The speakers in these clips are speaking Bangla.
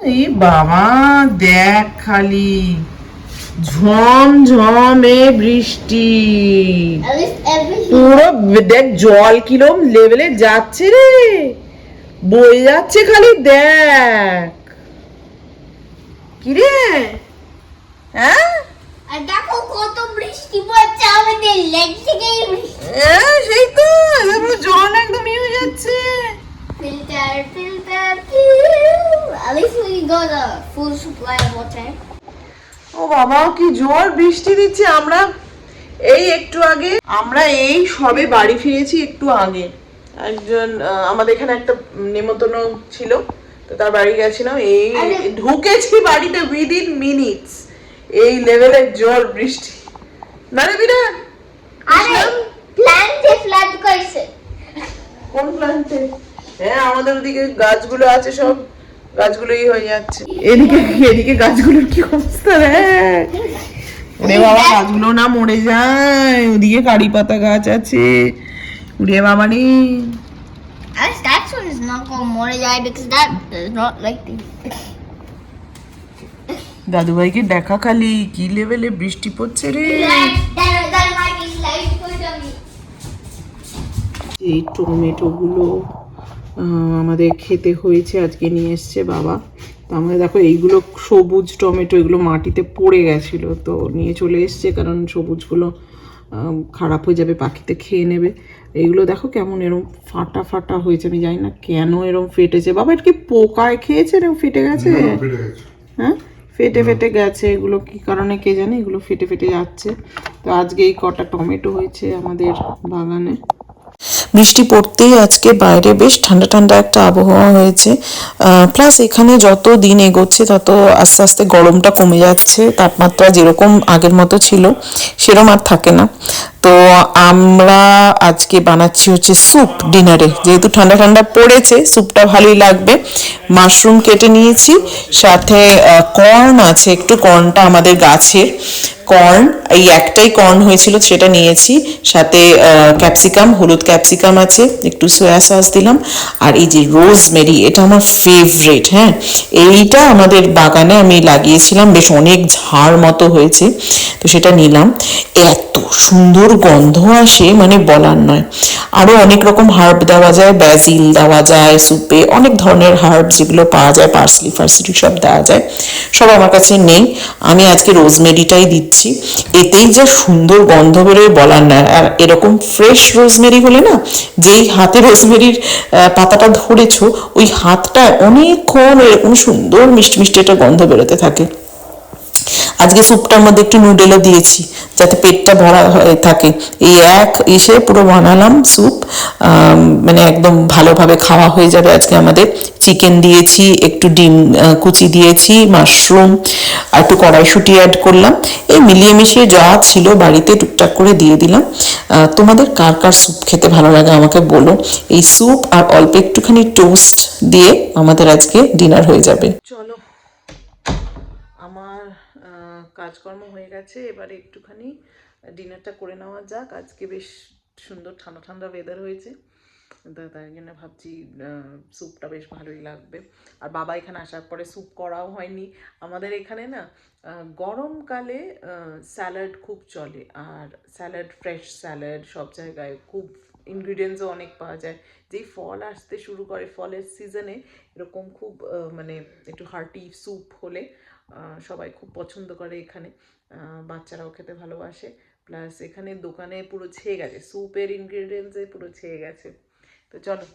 এই বাবা দেখ খালি। ঝম ঝমে বৃষ্টি। পুরো দেখ জল কিরম লেভেলে যাচ্ছে রে। বয়ে যাচ্ছে খালি দেখ। কি রে হ্যাঁ দেখো কত বৃষ্টি পড়ছে আমাদের লেগ থেকেই বৃষ্টি হ্যাঁ, সেই তো full supply of water. ও বাবা কি জোর বৃষ্টি দিচ্ছে আমরা। এই একটু আগে আমরা এই সবে বাড়ি ফিরেছি একটু আগে। একজন আমাদের এখানে একটা নেমন্তন্ন ছিল তো তার বাড়ি গেছিলাম। এই ঢুকেছি বাড়িতে উইদিন মিনিটস এই লেভেলের জোর বৃষ্টি। না রে বিরাট আরে প্ল্যান্টে ফ্লাড করছে। কোন প্ল্যান্টে হ্যাঁ আমাদের ওদিকে গাছগুলো আছে সব। গাছগুলোই হয়ে যাচ্ছে। এদিকে এদিকে গাছগুলোর কি অবস্থা রে? ওরে বাবা গাছগুলো না মরে যায়। ওদিকে কারি পাতা গাছ আছে। উড়ে বাবা রে। As that one is not going to Mordecai because that is not like the. দাদুভাইকে দেখা খালি। কি লেভেলে বৃষ্টি পড়ছে রে. এই টমেটোগুলো আহ, আমাদের খেতে হয়েছে আজকে নিয়ে এসছে বাবা। তো আমাদের দেখো এইগুলো সবুজ টমেটো এগুলো মাটিতে পড়ে গেছিল তো নিয়ে চলে এসছে কারণ সবুজগুলো খারাপ হয়ে যাবে পাখিতে খেয়ে নেবে। এইগুলো দেখো কেমন এরম ফাটা ফাটা হয়েছে আমি জানি না কেন এরম ফেটেছে। বাবা এটা কি পোকায় খেয়েছে এরম ফেটে গেছে? ফেটে গেছে। হ্যাঁ? ফেটে ফেটে গেছে এগুলো কি কারণে কে জানে? এগুলো ফেটে ফেটে যাচ্ছে। তো আজকে এই কটা টমেটো হয়েছে আমাদের বাগানে। বৃষ্টি পড়তেই আজকে বাইরে বেশ ঠান্ডা ঠান্ডা একটা আবহাওয়া হয়েছে। প্লাস এখানে যত দিন এগোচ্ছে, তত আস্তে আস্তে গরমটা কমে যাচ্ছে। তাপমাত্রা যেরকম আগের মতো ছিল সেরকম আর থাকে না। তো আমরা আজকে বানাচ্ছি হচ্ছে স্যুপ ডিনারে। যেহেতু ঠান্ডা ঠান্ডা পড়েছে, স্যুপটা ভালোই লাগবে। মাশরুম কেটে নিয়েছি, সাথে কর্ন আছে, একটু কর্নটা আমাদের গাছের কর্ন। এই একটাই কর্ন হয়েছিল, সেটা নিয়েছি। সাথে ক্যাপসিকাম হলুদ ক্যাপসিকাম আছে, একটু সয়া সস দিলাম। আর এই যে রোজমেরি এটা আমার ফেভারিট হ্যাঁ? এইটা আমাদের বাগানে আমি লাগিয়েছিলাম, বেশ অনেক ঝাড় মতো হয়েছে। তো সেটা নিলাম। এত সুন্দর গন্ধ আসে মানে বলার নয়। আরও অনেক রকম হার্ব দেওয়া যায় ব্যাজিল দেওয়া যায় সুপে অনেক ধরনের হার্ব যেগুলো পাওয়া যায় পার্সলি ফার্সলি সব দেওয়া যায়। সব আমার কাছে নেই। আমি আজকে রোজমেরিটাই দিচ্ছি। এতেই যে সুন্দর গন্ধ বেরোয় বলার না আর এরকম ফ্রেশ রোজমেরি হলে না, যেই হাতে রোজমেরির পাতাটা ধরেছ, ওই হাতটা অনেকক্ষণ এরকম সুন্দর মিষ্টি মিষ্টি একটা গন্ধ বেরোতে থাকে। আজকে স্যুপটার মধ্যে একটু নুডলও দিয়েছি, যাতে পেটটা ভরা হয়ে থাকে। এই এক এসে পুরো বানালাম স্যুপ মানে একদম ভালোভাবে খাওয়া হয়ে যাবে আজকে আমাদের। চিকেন দিয়েছি, একটু ডিম কুচি দিয়েছি মাশরুম আর একটু কড়াইশুটি অ্যাড করলাম। এই মিলিয়ে মিশিয়ে যা ছিল বাড়িতে টুকটাক করে দিয়ে দিলাম। তোমাদের কার কার স্যুপ খেতে ভালো লাগে আমাকে বলো। এই স্যুপ আর অল্প একটুখানি টোস্ট দিয়ে আমাদের আজকে ডিনার হয়ে যাবে। আমার কাজকর্ম হয়ে গেছে। এবারে একটুখানি ডিনারটা করে নেওয়া যাক। আজকে বেশ সুন্দর ঠান্ডা ঠান্ডা ওয়েদার হয়েছে। তো, তাই জন্য ভাবছি স্যুপটা বেশ ভালোই লাগবে। আর বাবা এখানে আসার পরে স্যুপ করাও হয়নি। আমাদের এখানে না গরমকালে স্যালাড খুব চলে। আর স্যালাড ফ্রেশ স্যালাড সব জায়গায় খুব ইনগ্রিডিয়েন্টসও অনেক পাওয়া যায়। যেই ফল আসতে শুরু করে, ফলের সিজনে এরকম খুব মানে একটু হার্টি স্যুপ হলে সবাই খুব পছন্দ করে এখানে। বাচ্চারাও খেতে ভালোবাসে। প্লাস এখানে দোকানে পুরো ছেয়ে গেছে। স্যুপের ইনগ্রিডিয়েন্টসে পুরো ছেয়ে গেছে। তো চলো,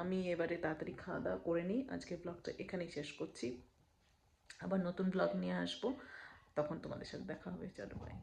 আমি এবারে তাড়াতাড়ি খাওয়া দাওয়া করে নিই। আজকে ব্লগটা এখানেই শেষ করছি। আবার নতুন ব্লগ নিয়ে আসব। তখন তোমাদের সাথে দেখা হবে। চলো বাই